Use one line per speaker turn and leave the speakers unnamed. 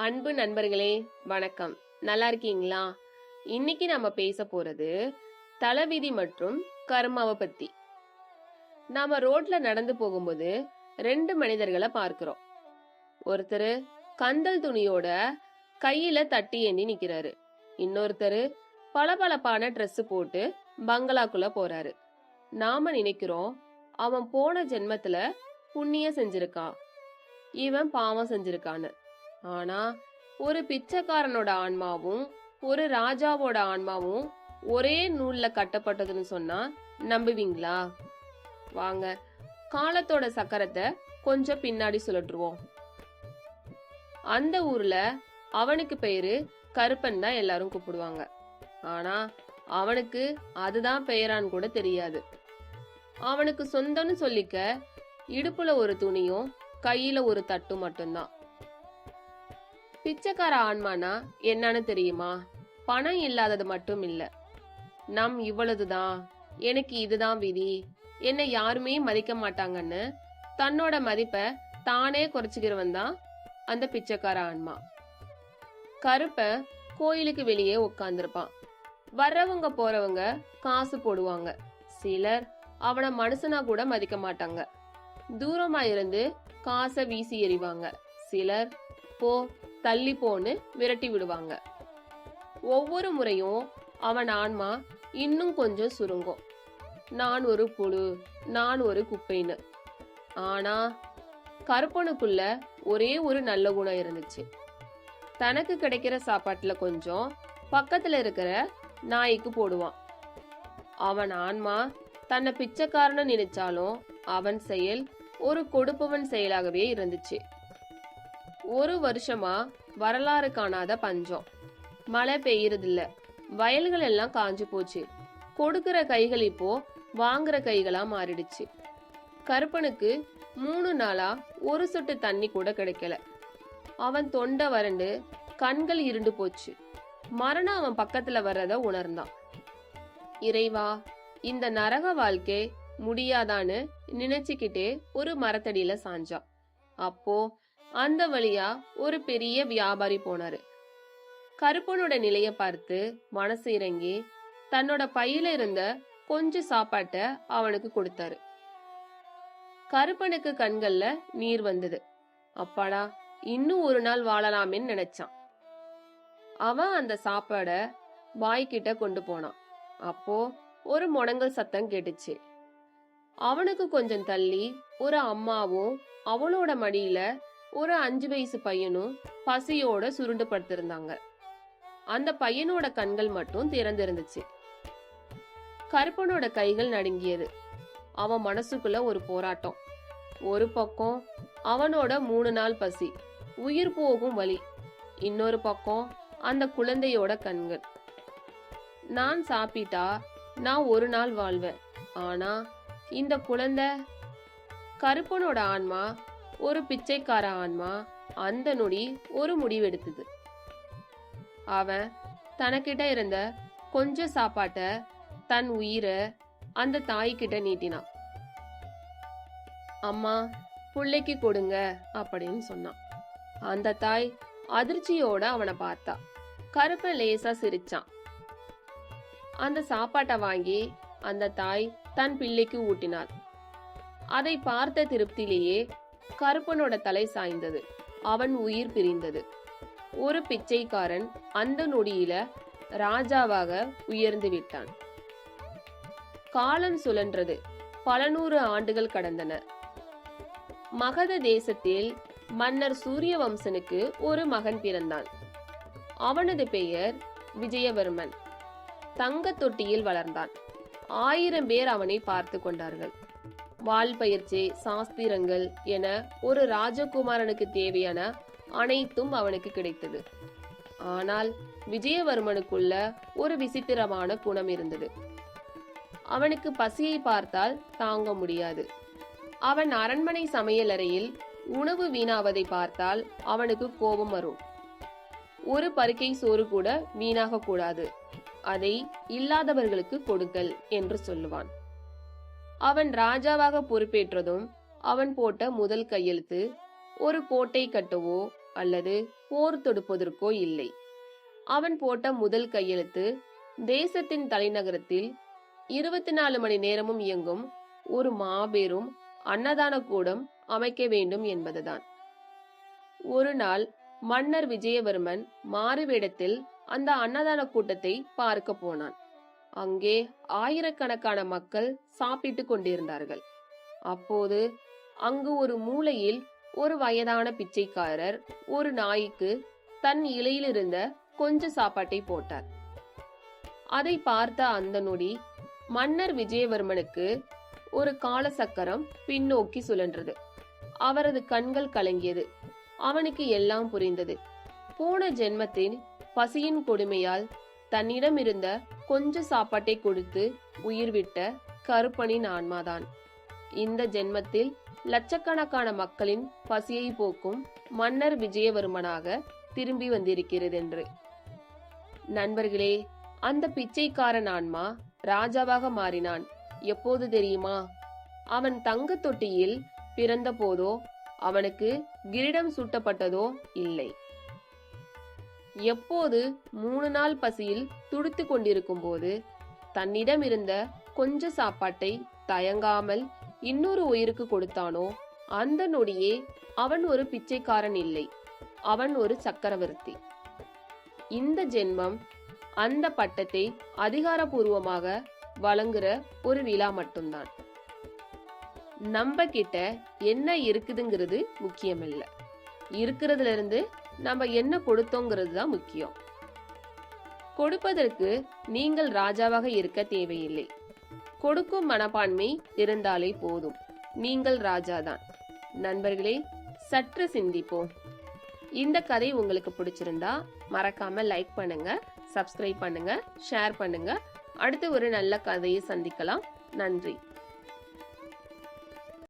அன்பு நண்பர்களே வணக்கம். நல்லா இருக்கீங்களா? இன்னைக்கு நம்ம பேச போறது தலைவிதி மற்றும் கர்மாவை பத்தி. நாம ரோட்ல நடந்து போகும்போது ரெண்டு மனிதர்களை பார்க்கிறோம். ஒருத்தர் கந்தல் துணியோட கையில தட்டி ஏந்தி நிக்கிறாரு. இன்னொருத்தர் பளபளப்பான ட்ரெஸ் போட்டு பங்களாக்குள்ள போறாரு. நாம நினைக்கிறோம் அவன் போன ஜென்மத்துல புண்ணியம் செஞ்சிருக்கான். இவன் பாவம் செஞ்சிருக்கான்னு. ஆனா ஒரு பிச்சைக்காரனோட ஆன்மாவும் ஒரு ராஜாவோட ஆன்மாவும் ஒரே நூல்ல கட்டப்பட்டதுன்னு சொன்னா நம்புவீங்களா? வாங்க காலத்தோட சக்கரத்தை கொஞ்சம் பின்னாடி சுழற்றுவோம். அந்த ஊர்ல அவனுக்கு பேரு கருப்பன் தான் எல்லாரும் கூப்பிடுவாங்க. ஆனா அவனுக்கு அதுதான் பெயரான்னு கூட தெரியாது. அவனுக்கு சொந்தம்னு சொல்லிக்க இடுப்புல ஒரு துணியும் கையில ஒரு தட்டு மட்டும்தான். பிச்சைக்கார ஆன்மானா என்னன்னு தெரியுமா? பணம் இல்லாதது மட்டும் இல்ல. நம் இவ்வளவுதான். எனக்கு இதுதான் விதி. என்னை யாருமே மதிக்க மாட்டாங்கன்னு தன்னோட மதிப்பை தானே குறைச்சிக்கிறவன் தான் அந்த பிச்சைக்கார ஆன்மா. கருப்ப கோயிலுக்கு வெளியே உட்காந்துருப்பான் வர்றவங்க போறவங்க காசு போடுவாங்க. சிலர் அவனை மனுஷனா கூட மதிக்க மாட்டாங்க. தூரமா இருந்து காசை வீசி எறிவாங்க. சிலர் போ தள்ளி போன்னு விரட்டி விடுவாங்க. ஒவ்வொரு முறையும் அவன் ஆன்மா இன்னும் கொஞ்சம் சுருங்கும். நான் ஒரு புழு நான் ஒரு குப்பைன்னு. ஆனா கருப்பனுக்குள்ள ஒரே ஒரு நல்ல குணம் இருந்துச்சு. தனக்கு கிடைக்கிற சாப்பாட்டுல கொஞ்சம் பக்கத்துல இருக்கிற நாய்க்கு போடுவான். அவன் ஆன்மா தன்னை பிச்சைக்காரன்னு நினைச்சாலும் அவன் செயல் ஒரு கொடுப்பவன் செயலாகவே இருந்துச்சு. ஒரு வருஷமா வரலாறு காணாத பஞ்சம். மழை பெய்யறதில்ல. வயல்கள் எல்லாம் காஞ்சு போச்சு. கொடுக்கிற கைகள் இப்போ வாங்குற கைகளா மாறிடுச்சு. கருப்பனுக்கு மூணு நாளா ஒரு சொட்டு தண்ணி கூட கிடைக்கல. அவன் தொண்டை வறண்டு கண்கள் இருண்டு போச்சு. மரணம் அவன் பக்கத்துல வர்றத உணர்ந்தான். இறைவா இந்த நரக வாழ்க்கை முடியாதான்னு நினைச்சுக்கிட்டே ஒரு மரத்தடியில சாஞ்சான். அப்போ அந்த வழியா ஒரு பெரிய வியாபாரி போனாரு. கருப்பனோட நிலைய பார்த்து மனசு இறங்கி தன்னோட பையில இருந்த கொஞ்சம் சாப்பாட்ட அவனுக்கு கொடுத்தாரு. கருப்பனுக்கு கண்கள்ல நீர் வந்தது. அப்பாடா இன்னும் ஒரு நாள் வாழலாமேன்னு நினைச்சான். அவன் அந்த சாப்பாட வாய்க்கிட்ட கொண்டு போனான். அப்போ ஒரு முடங்கல் சத்தம் கேட்டுச்சு. அவனுக்கு கொஞ்சம் தள்ளி ஒரு அம்மாவும் அவளோட மடியில ஒரு அஞ்சு வயசு பையனும் பசியோட சுருண்டு படுத்திருந்தாங்க அந்த பையனோட கண்கள் மட்டும் திறந்திருந்துச்சு. கருப்பனோட கைகள் நடுங்கியது. அவன் மனசுக்குள்ள ஒரு போராட்டம். ஒரு பக்கம் அவனோட மூணு நாள் பசி உயிர் போகும் வழி இன்னொரு பக்கம் அந்த குழந்தையோட கண்கள். நான் சாப்பிட்டா நான் ஒரு நாள் வாழ்வேன். ஆனா இந்த குழந்தை கருப்பனோட ஆன்மா ஒரு பிச்சைக்கார ஆன்மா அந்த நொடி ஒரு முடிவெடுத்தது. அவன் தனக்கிட்ட இருந்த கொஞ்ச சாப்பாட்ட தன் உயிரை அந்த தாய்கிட்ட நீட்டினான். அம்மா பிள்ளைக்கு கொடுங்க அப்படின்னு சொன்னான். அந்த தாய் அதிர்ச்சியோட அவனை பார்த்தா. கருப்பன் லேசா சிரிச்சான். அந்த சாப்பாட்டை வாங்கி அந்த தாய் தன் பிள்ளைக்கு ஊட்டினாள். அதை பார்த்த திருப்தியிலேயே கருப்பனோட தலை சாய்ந்தது. அவன் உயிர் பிரிந்தது. ஒரு பிச்சைக்காரன் அந்த நொடியில ராஜாவாக உயர்ந்து விட்டான். காலம் சுழன்றது. பல நூறு ஆண்டுகள் கடந்தன. மகத தேசத்தில் மன்னர் சூரியவம்சனுக்கு ஒரு மகன் பிறந்தான். அவனது பெயர் விஜயவர்மன். தங்க தொட்டியில் வளர்ந்தான். ஆயிரம் பேர் அவனை பார்த்து கொண்டார்கள். வால் பயிற்சி சாஸ்திரங்கள் என ஒரு ராஜகுமாரனுக்கு தேவையான அனைத்தும் அவனுக்கு கிடைத்தது. ஆனால் விஜயவர்மனுக்குள்ள ஒரு விசித்திரமான குணம் இருந்தது. அவனுக்கு பசியை பார்த்தால் தாங்க முடியாது. அவன் அரண்மனை சமையலறையில் உணவு வீணாவதை பார்த்தால் அவனுக்கு கோபம் வரும். ஒரு பருக்கை சோறு கூட வீணாக கூடாது அதை இல்லாதவர்களுக்கு கொடுங்கள் என்று சொல்லுவான். அவன் ராஜாவாக பொறுப்பேற்றதும் அவன் போட்ட முதல் கையெழுத்து ஒரு கோட்டை கட்டவோ அல்லது போர் தொடுப்பதற்கோ இல்லை. அவன் போட்ட முதல் கையெழுத்து தேசத்தின் தலைநகரத்தில் இருபத்தி நாலு மணி நேரமும் இயங்கும் ஒரு மாபெரும் அன்னதான கூடம் அமைக்க வேண்டும் என்பதுதான். ஒரு நாள் மன்னர் விஜயவர்மன் மாறுவேடத்தில் அந்த அன்னதான கூட்டத்தை பார்க்க போனான். அங்கே ஆயிரக்கணக்கான மக்கள் சாப்பிட்டு கொண்டிருந்தார்கள். அப்போது அங்கு ஒரு மூலையில் ஒரு வயதான பிச்சைக்காரர் ஒரு நாய்க்கு தன் இலையிலிருந்த கொஞ்ச சாப்பாட்டை போட்டார். அதை பார்த்த அந்த நொடி மன்னர் விஜயவர்மனுக்கு ஒரு காலசக்கரம் பின்னோக்கி சுழன்றது. அவரது கண்கள் கலங்கியது. அவனுக்கு எல்லாம் புரிந்தது. போன ஜென்மத்தின் பசியின் கொடுமையால் தன்னிடம் இருந்த கொஞ்ச சாப்பாட்டை கொடுத்து உயிர் விட்ட கருப்பனின் ஆன்மாதான். இந்த ஜென்மத்தில் லட்சக்கணக்கான மக்களின் பசியை போக்கும் மன்னர் விஜயவர்மனாக திரும்பி வந்திருக்கிறது என்று நண்பர்களே அந்த பிச்சைக்காரன் ஆன்மா ராஜாவாக மாறினான். எப்போது தெரியுமா? அவன் தங்க தொட்டியில் பிறந்த போதோ அவனுக்கு கிரீடம் சூட்டப்பட்டதோ இல்லை. எப்போது மூணு நாள் பசியில் துடித்து கொண்டிருக்கும் போது தன்னிடம் இருந்த கொஞ்ச சாப்பாட்டை தயங்காமல் இன்னொரு உயிருக்கு கொடுத்தானோ அந்த நொடியே அவன் ஒரு பிச்சைக்காரன் இல்லை. அவன் ஒரு சக்கரவர்த்தி. இந்த ஜென்மம் அந்த பட்டத்தை அதிகாரபூர்வமாக வழங்குற ஒரு விழா மட்டும்தான். நம்ம கிட்ட என்ன இருக்குதுங்கிறது முக்கியமில்லை. இருக்கிறதுல இருந்து நம்ம என்ன கொடுத்தோங்கிறது தான் முக்கியம். கொடுப்பதற்கு நீங்கள் ராஜாவாக இருக்க தேவையில்லை. கொடுக்கும் மனப்பான்மை இருந்தாலே போதும். நீங்கள் ராஜாதான். நண்பர்களே சற்று சிந்திப்போம். இந்த கதை உங்களுக்கு பிடிச்சிருந்தா மறக்காம லைக் பண்ணுங்க சப்ஸ்கிரைப் பண்ணுங்க ஷேர் பண்ணுங்க. அடுத்து ஒரு நல்ல கதையை சந்திக்கலாம். நன்றி.